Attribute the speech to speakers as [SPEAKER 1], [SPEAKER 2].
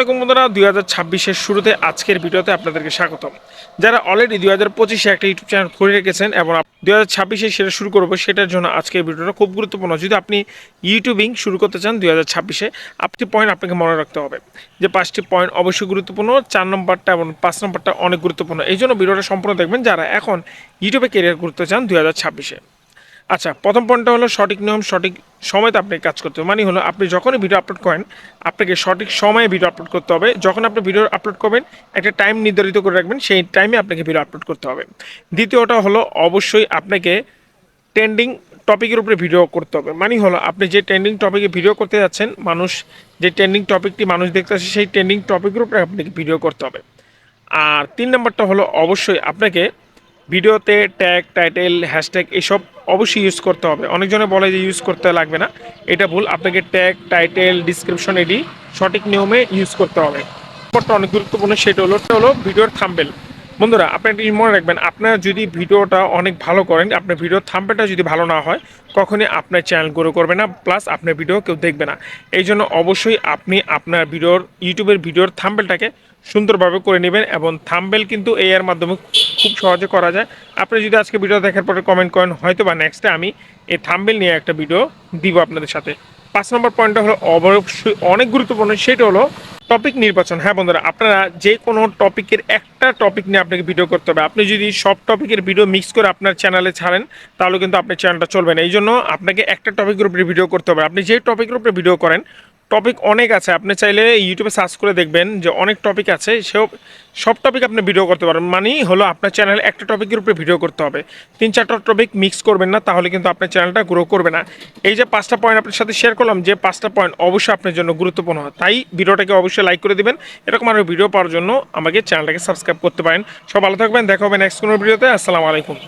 [SPEAKER 1] আলাইকুম বন্ধুরা, দুই হাজার ছাব্বিশের শুরুতে আজকের ভিডিওতে আপনাদেরকে স্বাগতম। যারা অলরেডি দুই হাজার পঁচিশে একটা ইউটিউব চ্যানেল খুলে রেখেছেন এবং দুই হাজার ছাব্বিশে সেটা শুরু করব, সেটার জন্য আজকের ভিডিওটা খুব গুরুত্বপূর্ণ। যদি আপনি ইউটিউবিং শুরু করতে চান দুই হাজার ছাব্বিশে, আপনি পয়েন্ট আপনাকে মনে রাখতে হবে যে পাঁচটি পয়েন্ট অবশ্যই গুরুত্বপূর্ণ, চার নম্বরটা এবং পাঁচ নম্বরটা অনেক গুরুত্বপূর্ণ। এই জন্য ভিডিওটা সম্পূর্ণ দেখবেন যারা এখন ইউটিউবে কেরিয়ার করতে চান দুই হাজার ছাব্বিশে। আচ্ছা প্রথম পয়েন্টটা হলো সঠিক নিয়ম, সঠিক সময়তে আপনাকে কাজ করতে হবে। মানে হলো, আপনি যখনই ভিডিও আপলোড করেন, আপনাকে সঠিক সময়ে ভিডিও আপলোড করতে হবে। যখন আপনি ভিডিও আপলোড করবেন, একটা টাইম নির্ধারিত করে রাখবেন, সেই টাইমে আপনাকে ভিডিও আপলোড করতে হবে। দ্বিতীয়টা হলো, অবশ্যই আপনাকে ট্রেন্ডিং টপিকের উপরে ভিডিও করতে হবে। মানে হলো, আপনি যে ট্রেন্ডিং টপিকে ভিডিও করতে যাচ্ছেন, মানুষ, যে ট্রেন্ডিং টপিকটি মানুষ দেখতে আসে, সেই ট্রেন্ডিং টপিকের উপরে আপনাকে ভিডিও করতে হবে। আর তিন নম্বরটা হলো, অবশ্যই আপনাকে ভিডিওতে ট্যাগ টাইটেল হ্যাশট্যাগ এসব অবশ্যই ইউজ করতে হবে। অনেকজনে বলে যে ইউজ করতে লাগবে না। এটা ভুল। আপনাকে ট্যাগ টাইটেল ডিসক্রিপশন এটি সঠিক নিয়মে ইউজ করতে হবে। অনেক গুরুত্বপূর্ণ সেটা হলো হলো ভিডিওর থাম্বেল বন্ধুরা, আপনি একটা জিনিস মনে রাখবেন, আপনারা যদি ভিডিওটা অনেক ভালো করেন, আপনার ভিডিওর থাম্বেলটা যদি ভালো না হয়, কখনই আপনার চ্যানেল গ্রো করবে না প্লাস আপনার ভিডিও কেউ দেখবে না। এই জন্য অবশ্যই আপনি আপনার ভিডিওর, ইউটিউবের ভিডিওর থাম্বেলটাকে সুন্দরভাবে করে নেবেন এবং থাম্বেল কিন্তু এই এর মাধ্যমে খুব সহজে করা যায়। আপনি যদি আজকে ভিডিও দেখার পরে কমেন্ট করেন, হয়তো বা নেক্সটে আমি এই থাম্বেল নিয়ে একটা ভিডিও দিব আপনাদের সাথে। পাঁচ নম্বর পয়েন্টটা হলো, অবশ্যই অনেক গুরুত্বপূর্ণ, সেটা হলো টপিক নির্বাচন। হ্যাঁ বন্ধুরা, আপনারা যে কোনো টপিকের একটা টপিক নিয়ে আপনাকে ভিডিও করতে হবে। আপনি যদি সব টপিকের ভিডিও মিক্স করে আপনার চ্যানেলে ছাড়েন, তাহলে কিন্তু আপনার চ্যানেলটা চলবে না। এই জন্য আপনাকে একটা টপিকের উপরে ভিডিও করতে হবে। আপনি যে টপিকের উপরে ভিডিও করেন টপিক অনেক আছে। আপনি চাইলে ইউটিউবে সার্চ করে দেখবেন যে অনেক টপিক আছে, সেও সব টপিক আপনি ভিডিও করতে পারেন মানেই হলো আপনার চ্যানেলে একটা টপিকের উপরে ভিডিও করতে হবে। তিন চারটা টপিক মিক্স করবেন না, তাহলে কিন্তু আপনার চ্যানেলটা গ্রো করবে না। এই যে পাঁচটা পয়েন্ট আপনার সাথে শেয়ার করলাম, যে পাঁচটা পয়েন্ট অবশ্যই আপনার জন্য গুরুত্বপূর্ণ। হয় তাই ভিডিওটাকে অবশ্যই লাইক করে দেবেন। এরকম আরও ভিডিও পাওয়ার জন্য আমাকে চ্যানেলটাকে সাবস্ক্রাইব করতে পারেন। সব ভালো থাকবেন, দেখা হবে নেক্সট কোনো ভিডিওতে আসসালামু আলাইকুম।